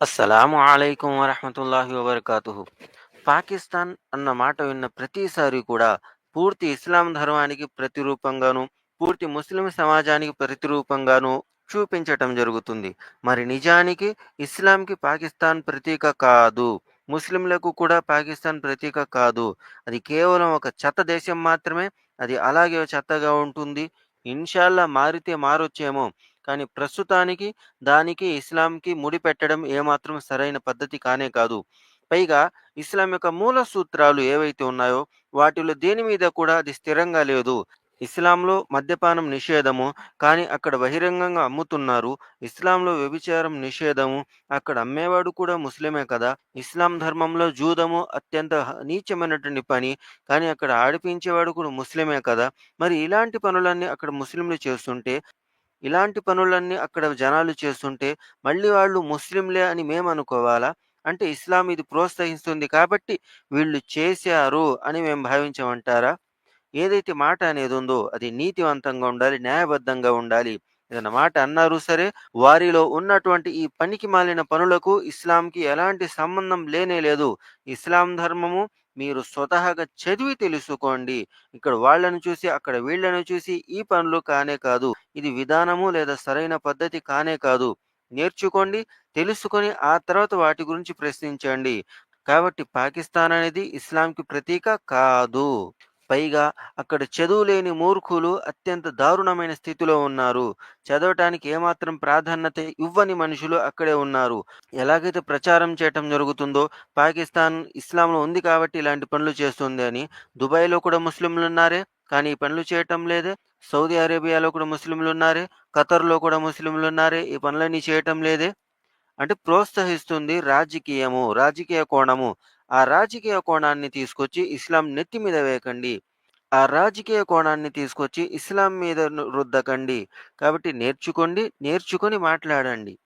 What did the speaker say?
అస్సలాము అయికం వరహమతుల్లాహి వబర్కాతుహు. పాకిస్తాన్ అన్న మాట విన్న ప్రతిసారి కూడా పూర్తి ఇస్లాం ధర్మానికి ప్రతిరూపంగాను పూర్తి ముస్లిం సమాజానికి ప్రతిరూపంగాను చూపించటం జరుగుతుంది. మరి నిజానికి ఇస్లాంకి పాకిస్తాన్ ప్రతీక కాదు. ముస్లింలకు కూడా పాకిస్తాన్ ప్రతీక కాదు. అది కేవలం ఒక చెత్త దేశం మాత్రమే అది అలాగే చెత్తగా ఉంటుంది. ఇన్షాల్లా మారితే మారొచ్చేమో. కానీ ప్రస్తుతానికి దానికి ఇస్లాంకి ముడిపెట్టడం ఏమాత్రం సరైన పద్ధతి కానే కాదు. పైగా ఇస్లాం యొక్క మూల సూత్రాలు ఏవైతే ఉన్నాయో వాటిలో దేని మీద కూడా అది స్థిరంగా లేదు. ఇస్లాంలో మద్యపానం నిషేధము కానీ అక్కడ బహిరంగంగా అమ్ముతున్నారు. ఇస్లాంలో వ్యభిచారం నిషేధము అక్కడ అమ్మేవాడు కూడా ముస్లిమే కదా. ఇస్లాం ధర్మంలో జూదము అత్యంత నీచమైనటువంటి పని కానీ అక్కడ ఆడిపించేవాడు కూడా ముస్లిమే కదా. మరి ఇలాంటి పనులన్నీ అక్కడ ముస్లింలు చేస్తుంటే ఇలాంటి పనులన్నీ అక్కడ జనాలు చేస్తుంటే మళ్ళీ వాళ్ళు ముస్లింలే అని మేము అనుకోవాలా? అంటే ఇస్లాం ఇది ప్రోత్సహిస్తుంది కాబట్టి వీళ్ళు చేశారు అని మేము భావించమంటారా? ఏదైతే మాట అనేది ఉందో అది నీతివంతంగా ఉండాలి న్యాయబద్ధంగా ఉండాలి ఏదైనా మాట అన్నారు సరే వారిలో ఉన్నటువంటి ఈ పనికి మాలిన పనులకు ఇస్లాంకి ఎలాంటి సంబంధం లేనే లేదు. ఇస్లాం ధర్మము మీరు స్వతహాగా చదివి తెలుసుకోండి. ఇక్కడ వాళ్ళను చూసి అక్కడ వీళ్ళను చూసి ఈ పనులు కానే కాదు. ఇది విధానము లేదా సరైన పద్ధతి కానే కాదు. నేర్చుకోండి తెలుసుకొని ఆ తర్వాత వాటి గురించి ప్రశ్నించండి. కాబట్టి పాకిస్తాన్ అనేది ఇస్లాంకి ప్రతీక కాదు. పైగా అక్కడ చదువు లేని మూర్ఖులు అత్యంత దారుణమైన స్థితిలో ఉన్నారు. చదవటానికి ఏమాత్రం ప్రాధాన్యత ఇవ్వని మనుషులు అక్కడే ఉన్నారు. ఎలాగైతే ప్రచారం చేయటం జరుగుతుందో పాకిస్తాన్ ఇస్లాంలో ఉంది కాబట్టి ఇలాంటి పనులు చేస్తుంది అని దుబాయ్లో కూడా ముస్లింలు ఉన్నారే కానీ ఈ పనులు చేయటం లేదే. సౌదీ అరేబియాలో కూడా ముస్లింలు ఉన్నారే ఖతర్లో కూడా ముస్లింలు ఉన్నారే ఈ పనులన్నీ చేయటం లేదే. అంటే ప్రోత్సహిస్తుంది రాజకీయము రాజకీయ కోణము. ఆ రాజకీయ కోణాన్ని తీసుకొచ్చి ఇస్లాం నెత్తి మీద వేయకండి. ఆ రాజకీయ కోణాన్ని తీసుకొచ్చి ఇస్లాం మీద రుద్దకండి. కాబట్టి నేర్చుకోండి నేర్చుకొని మాట్లాడండి.